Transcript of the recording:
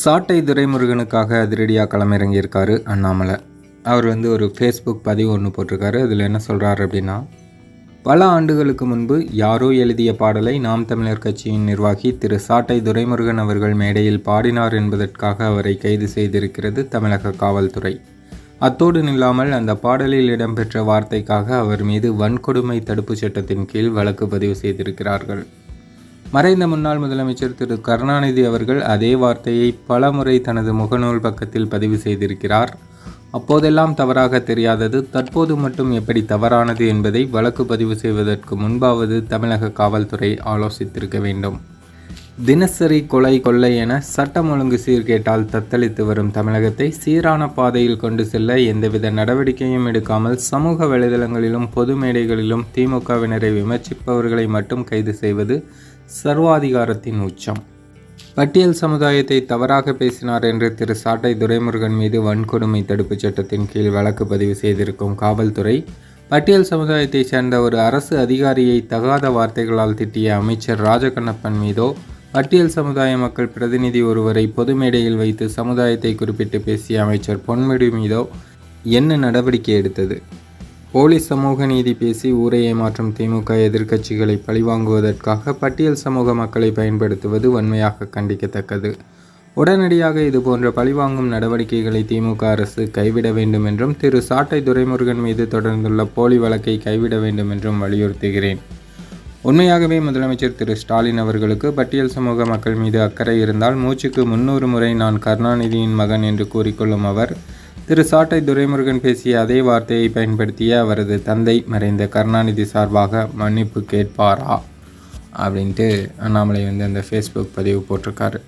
சாட்டை துரைமுருகனுக்காக அதிரடியாக களமிறங்கியிருக்காரு அண்ணாமலை. அவர் வந்து ஒரு ஃபேஸ்புக் பதிவு ஒன்று போட்டிருக்காரு. அதில் என்ன சொல்கிறாரு அப்படின்னா பல ஆண்டுகளுக்கு முன்பு யாரோ எழுதிய பாடலை நாம் தமிழர் கட்சியின் நிர்வாகி திரு சாட்டை துரைமுருகன் அவர்கள் மேடையில் பாடினார் என்பதற்காக அவரை கைது செய்திருக்கிறது தமிழக காவல்துறை. அத்தோடு நில்லாமல் அந்த பாடலில் இடம்பெற்ற வார்த்தைக்காக அவர் மீது வன்கொடுமை தடுப்புச் சட்டத்தின் கீழ் வழக்கு பதிவு செய்திருக்கிறார்கள். மறைந்த முன்னாள் முதலமைச்சர் திரு கருணாநிதி அவர்கள் அதே வார்த்தையை பலமுறை தனது முகநூல் பக்கத்தில் பதிவு செய்திருக்கிறார். அப்போதெல்லாம் தவறாக தெரியாதது தற்போது மட்டும் எப்படி தவறானது என்பதை வழக்கு பதிவு செய்வதற்கு முன்பாவது தமிழக காவல்துறை ஆலோசித்திருக்க வேண்டும். தினசரி கொலை கொள்ளை என சட்டம் ஒழுங்கு சீர்கேட்டால் தத்தளித்து வரும் தமிழகத்தை சீரான பாதையில் கொண்டு செல்ல எந்தவித நடவடிக்கையும் எடுக்காமல் சமூக வலைதளங்களிலும் பொது மேடைகளிலும் திமுகவினரை விமர்சிப்பவர்களை மட்டும் கைது செய்வது சர்வாதிகாரத்தின் உச்சம். பட்டியல் சமுதாயத்தை தவறாக பேசினார் என்று திரு. சாட்டை துரைமுருகன் மீது வன்கொடுமை தடுப்புச் சட்டத்தின் கீழ் வழக்கு பதிவு செய்திருக்கும் காவல்துறை பட்டியல் சமுதாயத்தைச் சேர்ந்த ஒரு அரசு அதிகாரியை தகாத வார்த்தைகளால் திட்டிய அமைச்சர் ராஜகண்ணப்பன் மீதோ பட்டியல் சமுதாய மக்கள் பிரதிநிதி ஒருவரை பொது மேடையில் வைத்து சமுதாயத்தை குறிப்பிட்டு பேசிய அமைச்சர் பொன்முடி மீதோ என்ன நடவடிக்கை எடுத்தது? போலி சமூக நீதி பேசி ஊரை ஏமாற்றும் திமுக எதிர்க்கட்சிகளை பழிவாங்குவதற்காக பட்டியல் சமூக மக்களை பயன்படுத்துவது வன்மையாக கண்டிக்கத்தக்கது. உடனடியாக இதுபோன்ற பழிவாங்கும் நடவடிக்கைகளை திமுக அரசு கைவிட வேண்டும் என்றும் திரு. சாட்டை துரைமுருகன் மீது தொடர்ந்துள்ள போலி வழக்கை கைவிட வேண்டும் என்றும் வலியுறுத்துகிறேன். உண்மையாகவே முதலமைச்சர் திரு ஸ்டாலின் அவர்களுக்கு பட்டியல் சமூக மக்கள் மீது அக்கறை இருந்தால் மூச்சுக்கு முன்னூறு முறை நான் கருணாநிதியின் மகன் என்று கூறிக்கொள்ளும் அவர் திரு சாட்டை துரைமுருகன் பேசிய அதே வார்த்தையை பயன்படுத்திய அவரது தந்தை மறைந்த கருணாநிதி சார்பாக மன்னிப்பு கேட்பாரா? அப்படின்ட்டு அண்ணாமலை வந்து அந்த ஃபேஸ்புக் பதிவு போட்டிருக்காரு.